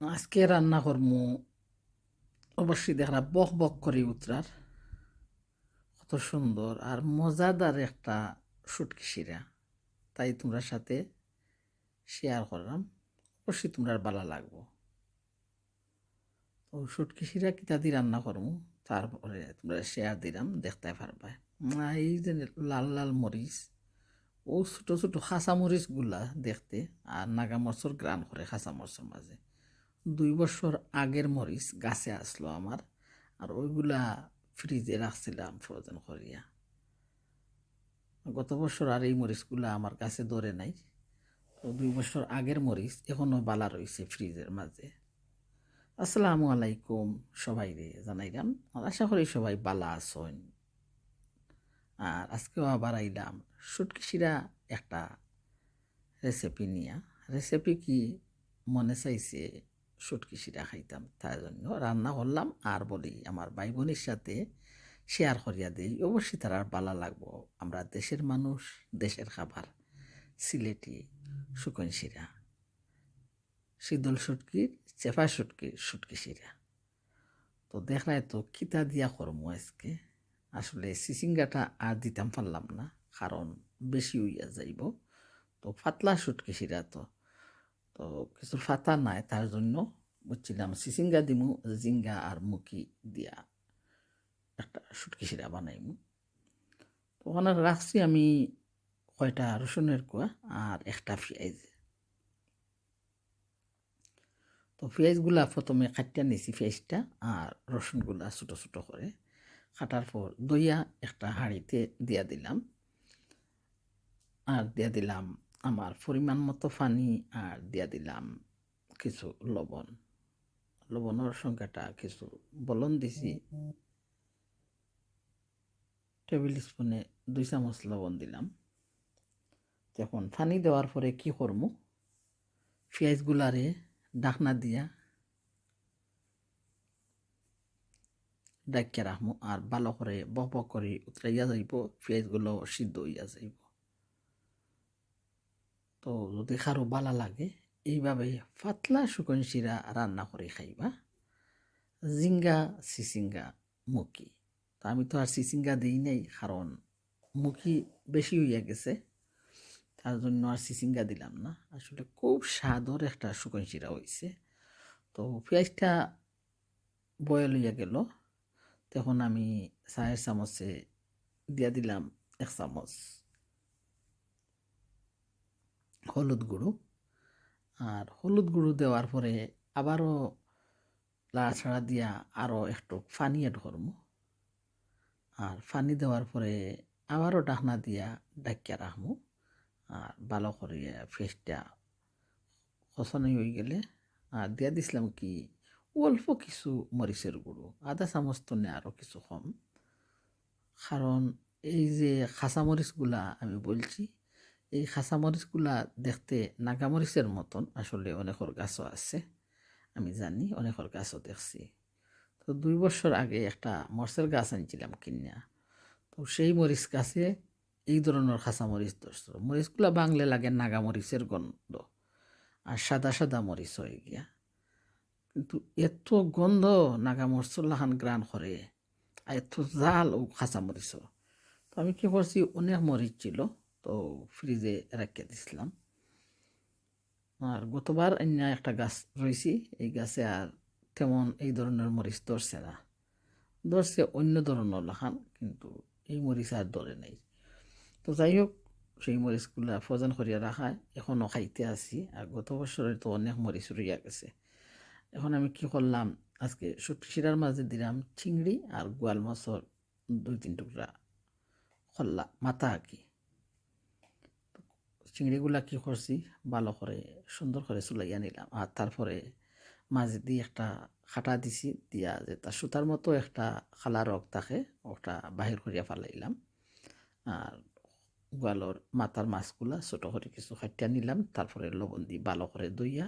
আজকে রান্না করমু। অবশ্যই দেখরা বক বক করে উতরার। কত সুন্দর আর মজাদার একটা সুটকি শিরা। তাই তোমরা সাথে শেয়ার করলাম। অবশ্যই তোমরা ভালো লাগবো। তো সুটকি শিরা দিয়ে রান্না করমু, তারপরে তোমরা শেয়ার দিলাম, দেখতে পারবা। এই যে লাল লাল মরিচ, ও ছোটো ছোটো খাঁচা মরিচগুলা দেখতে, আর নাগা মরচর গ্রান করে খাঁচা মরচর মাঝে। দুই বছর আগের মরিচ গাছে আসলো আমার, আর ওইগুলা ফ্রিজে রাখছিলাম ফ্রোজেন করিয়া। গত বছর আর এই মরিচগুলা আমার কাছে ধরে নাই। তো দুই বছর আগের মরিচ এখনও বালা রয়েছে ফ্রিজের মাঝে। আসসালামু আলাইকুম সবাই রে জানাইলাম আশা করি সবাই বালা আসন আর আজকেও আবার আইলাম সুটকি শিরা একটা রেসিপি নিয়া। রেসিপি কি মনে চাইছে? সুটকি খাইতাম তার জন্য রান্না করলাম আর বলি, আমার ভাই বোনের সাথে শেয়ার করিয়া দিই। অবশ্যই তার বালা লাগবো। আমরা দেশের মানুষ, দেশের খাবার। সিলেটি শুকন শিরা। শীতল সুটকির চেপা সুটকির সুটকি শিরা। তো দেখলাই তো কিতা দিয়া করমু আজকে? আসলে সিসিঙ্গাটা আর দিতাম পারলাম না, কারণ বেশি হইয়া যাইব। তো ফাতলা সুটকি শিরা তো। তো কিছু ফাতা নাই, তার জন্য বুঝছিলাম, সিসিঙ্গা দিমু, জিঙ্গা আর মুখি দিয়া। একটা সুটকি শিরা বানাইমু। তো ওখানে রাখছি আমি কয়টা রসুনের কুয়া আর একটা পেঁয়াজ। তো পেঁয়াজগুলা প্রথমে কাটিয়া নিছি পেঁয়াজটা আর রসুনগুলা ছোটো ছোটো করে। কাটার পর দইয়া একটা হাঁড়িতে দিয়া দিলাম। আর দিয়া দিলাম আমার পরিমাণ মতো পানি আর দিয়া দিলাম কিছু লবণ। লবণের সংখ্যাটা কিছু বলন দিছি। টেবিল স্পুনে দুই চামচ লবণ দিলাম। তখন পানি দেওয়ার পরে কি করব? পেঁয়াজগুলারে ডাকনা দিয়া ডাকিয়া রাখব আর ভালো করে বক বক করে উতরাইয়া যাইব, পেঁয়াজগুলো সিদ্ধ হইয়া যাইব। তো যদি কারও ভালো লাগে, এইভাবে পাতলা শুকন শিরা রান্না করে খাইবা। জিঙ্গা, সিসিঙ্গা, মুখি। তো আমি তো আর সিসিঙ্গা দিই নাই, কারণ মুখি বেশি হইয়া গেছে, তার জন্য আর সিসিঙ্গা দিলাম না। আসলে খুব স্বাদর একটা শুকন শিরা হয়েছে তো পেঁয়াজটা বয়েল হইয়া গেল। তখন আমি চায়ের চামচে দিয়া দিলাম এক চামচ। হলুদ গুঁড়ো। আর হলুদ গুঁড়ো দেওয়ার পরে আবারও লাড়াছাড়া দিয়া আরও একটু পানি এড করব। আর পানি দেওয়ার পরে আবারও ডাকনা দিয়া ডাকিয়া রাখব। আর ভালো করে ফেসটা কষানি হয়ে গেলে, আর দিয়া দিছিলাম কি, অল্প কিছু মরিচের গুঁড়ো, আধা চামচ তো নে আরও কিছু কম। কারণ এই যে খাঁচামরিচগুলা আমি বলছি এই খাসামরিচগুলা দেখতে নাগামরিচের মতন। আসলে অনেকর গাছও আছে, আমি জানি, অনেকর গাছও দেখছি। তো দুই বছর আগে একটা মরিচের গাছ আনছিলাম কিনিয়া তো সেই মরিচ গাছে এই ধরনের খাঁচামরিচ ধরছিল মরিচগুলা বাংলে লাগে নাগামরিচের গন্ধ, আর সাদা সাদা মরিচ হয়ে গিয়া। কিন্তু এত গন্ধ নাগা মরচল্লাহান গ্রান করে, আর এত জাল ও খাঁচা মরিচ তো আমি কী করছি, অনেক মরিচ ছিল তো ফ্রিজে রেখে দিছিলাম। আর গতবার অন্য একটা গাছ রয়েছি, এই গাছে আর তেমন এই ধরনের মরিচ ধরছে না। ধরছে অন্য ধরনের লাখান, কিন্তু এই মরিচ আর ধরে নেই। তো যাই হোক, সেই মরিচগুলা ফজন করিয়া রাখায় এখনও খাইতে আছি, আর গত বছরে তো অনেক মরিচ রইয়া গেছে। এখন আমি কি করলাম, আজকে শুটকি শিরার মাঝে দিলাম চিংড়ি আর গোয়াল মাছর দুই তিন টুকরা খল্লা, মাথা আঁকি। চিংড়িগুলা কি করছি? ভালো করে সুন্দর করে চুলাইয়া নিলাম। আর তারপরে মাঝে দিয়ে একটা খাটা দিছি, দিয়া যে তার সুতার মতো একটা খালা রক থাকে, ওটা বাহির করিয়া ফেলাইলাম। আর গোয়ালর মাথার মাছগুলা ছোটো করে কিছু খাটিয়া নিলাম, তারপরে লবণ দিয়ে ভালো করে দইয়া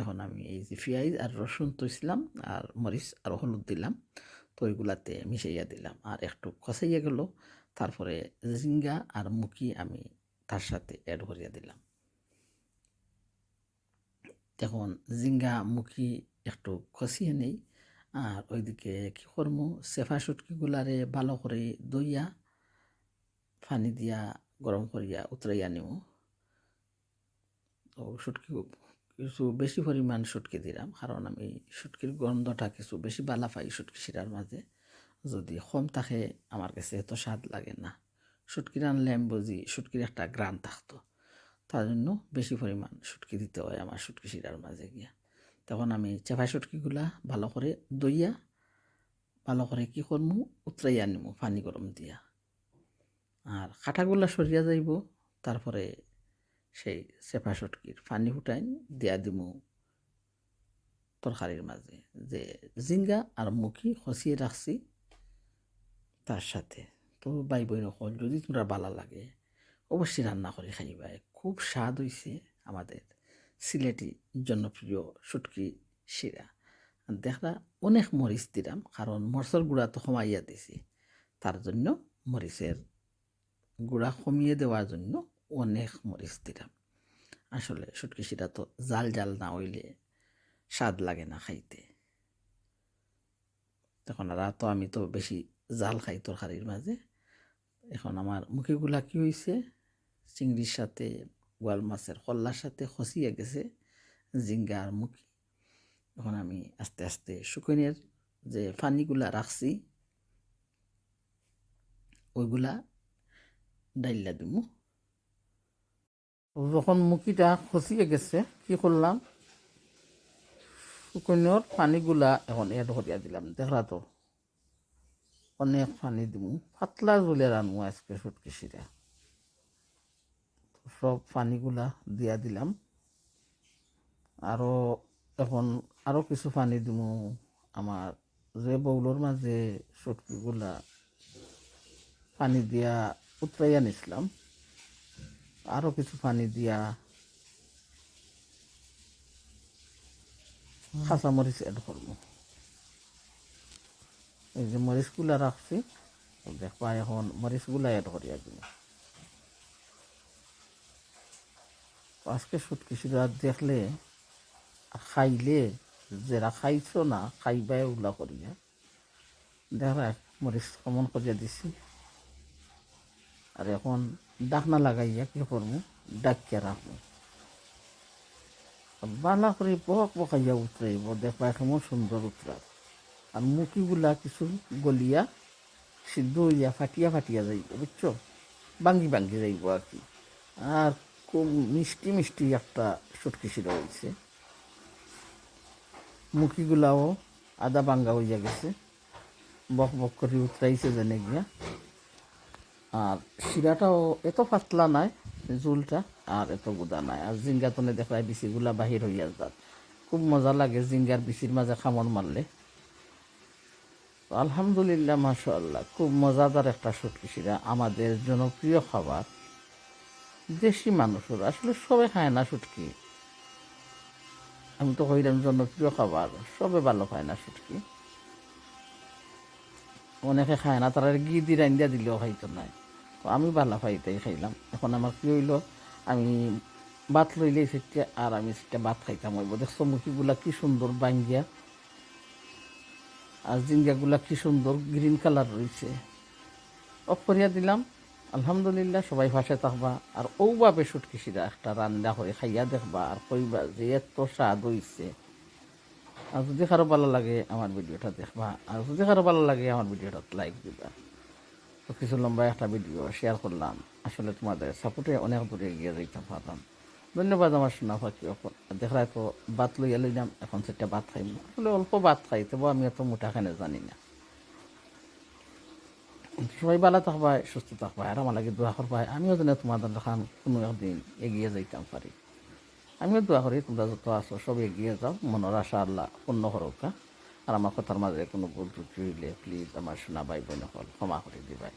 এখন আমি এই যে পেঁয়াজ আর রসুন তৈছিলাম, আর মরিচ আর হলুদ দিলাম, তো ওইগুলাতে মিশাইয়া দিলাম। আর একটু খসাইয়া গেল, তারপরে জিঙ্গা আর মুখি আমি তার সাথে অ্যাড করিয়া দিলাম। এখন জিঙ্গা মুখি একটু খসিয়ে নেই, আর ওইদিকে কি করব সেফা সুটকিগুলারে ভালো করে দইয়া পানি দিয়া গরম করিয়া উতরাইয়া নিব তো সুটকি কিছু বেশি পরিমাণ সুটকি দিলাম, কারণ আমি সুটকির গন্ধটা কিছু বেশি বালা পাই সুটকি শিরার মাঝে। যদি কম থাকে, আমার কাছে এত স্বাদ লাগে না। সুটকি রানলে আমি বুঝি সুটকির একটা গ্রান থাকতো। তার জন্য বেশি পরিমাণ সুটকি দিতে হয় আমার সুটকি শিরার মাঝে গিয়া। তখন আমি চেপা সুটকিগুলা ভালো করে দইয়া ভালো করে কি করমু? উতরাইয়া নিমু, পানি গরম দিয়া। আর কাঁটাগুলা সরিয়া যাইব, তারপরে সেই চেপা সুটকির পানি ফুটাইন, দিয়া দিমু তরকারির মাঝে। যে জিঙ্গা আর মুখি খসিয়ে রাখছি তার সাথে। তো বাই বই নকল যদি তোমরা ভালো লাগে, অবশ্যই রান্না করে খাইবাই খুব স্বাদ হইছে আমাদের সিলেটি জনপ্রিয় সুটকি শিরা। দেখরা অনেক মরিচ দিলাম, কারণ মরচর গুঁড়া তো কমাইয়া দিছি। তার জন্য মরিচের গুঁড়া কমিয়ে দেওয়ার জন্য অনেক মরিচ দিলাম। আসলে সুটকি শিরা তো জাল জাল না হইলে স্বাদ লাগে না খাইতে। তখন আর তো আমি তো বেশি জাল খাই তরকারির মাঝে। এখন আমার মুখিগুলা কি হয়েছে চিংড়ির সাথে গোয়াল মাছের কল্লার সাথে খসিয়ে গেছে জিঙ্গা আর মুখি। এখন আমি আস্তে আস্তে শুকনের যে পানিগুলা রাখছি, ওইগুলা ডাইলা দিব যখন মুখিটা খসিয়ে গেছে, কি করলাম? শুকনোর পানিগুলা এখন এড করিয়া দিলাম, দেখলা তো। অনেক পানি দিব পাতলা জলে রানবো আজকে সুটকি শিরা সব পানিগুলা দিয়া দিলাম। আরও এখন আরও কিছু পানি দিব আমার যে বউলোর মাঝে সুটকিগুলা পানি দিয়া উতরাইয়া নিছিলাম। আরও কিছু পানি দিয়া কাঁচামরিচ এড করব এই যে মরিচগুলা রাখছি দেখবা এখন মরিচগুলা এড করিয়া দিব আজকে সুটকি শিরা দেখলে খাইলে, যারা খাইছ না খাইবাই ওগুলা করিয়া দেখা মরিচ কমন করিয়া দিছি। আর এখন ডাকনা লাগাইয়া কি করব, ডাকিয়া রাখব। বালা করে বক বকাইয়া উতরাইব, দেখবা কেমন সুন্দর উতরাব আর মুখিগুলা কিছু গলিয়া সিদ্ধ হইয়া ফাটিয়া ফাটিয়া যাইব, বুঝছ? বাঙ্গি বাঙ্গি যাইব আর কি। আর খুব মিষ্টি মিষ্টি একটা সুটকি শিরা হয়েছে মুখিগুলাও আদা বাঙ্গা হইয়া গেছে। বক বক করে উতরাইছে জেনে গিয়া। আর শিরাটাও এত পাতলা নাই জোলটা আর এত গুদা নাই। আর জিঙ্গা জিঙ্গাতনে দেখায় বিচিগুলা বাহির হইয়া যাত খুব মজা লাগে জিঙ্গার বিচির মাঝে খামর মারলে। আলহামদুলিল্লাহ মাশাল্লাহ খুব মজাদার একটা সুটকি শিরা আমাদের জনপ্রিয় খাবার। দেশি মানুষের, আসলে সবে খায় না সুটকি আমি তো কইলাম জনপ্রিয় খাবার, সবে ভালো খায় না সুটকি অনেকে খায় না, তারা ঘি দি রান্দিয়া দিলেও খাইতো নাই আমি ভালো খাইতেই খাইলাম। এখন আমার কি হইল, আমি ভাত লইলে সেটা, আর আমি সেটা ভাত খাইতাম হইব। দেখছ মুখিগুলা কি সুন্দর বাঙ্গিয়া আর জিঙ্গাগুলা কি সুন্দর গ্রিন কালার রয়েছে। অফ করিয়া দিলাম। আলহামদুলিল্লাহ, সবাই ভাসে থাকবা আর ওভাবে সুটকিসিরা একটা রান্না করে খাইয়া দেখবা আর কইবা যে এত স্বাদ হইছে। আর যদি কারও ভালো লাগে আমার ভিডিওটা দেখবা। আর যদি কারও ভালো লাগে আমার ভিডিওটা লাইক দিবা। তো কিছু লম্বা একটা ভিডিও শেয়ার করলাম। আসলে তোমাদের সাপোর্টে অনেক দূরে এগিয়ে যাইতে পারতাম ধন্যবাদ আমার শোনা পাখি দেখা তো ভাত লইয়া লইলাম, এখন সেটা ভাত খাইব। আসলে অল্প ভাত খাই, তবু আমি এত মোটা খানে জানি না। সবাই ভালো থাকবাই সুস্থ থাকবাই আর আমার লাগে দোয়া করবাই আমিও যেন তোমাদের খান কোনো একদিন এগিয়ে যাইতাম পারি। আমিও দোয়া করি, তোমরা যত আছো সব এগিয়ে যাও, মনের আশা আল্লাহ পূর্ণ করোকা আর আমার কথার মাঝে কোনো ভুল ত্রুটি হইলে প্লিজ আমার শোনা ভাই বোন হল ক্ষমা করে দিবাই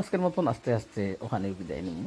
আজকের মতন আস্তে আস্তে ওখানে বিদায় নিব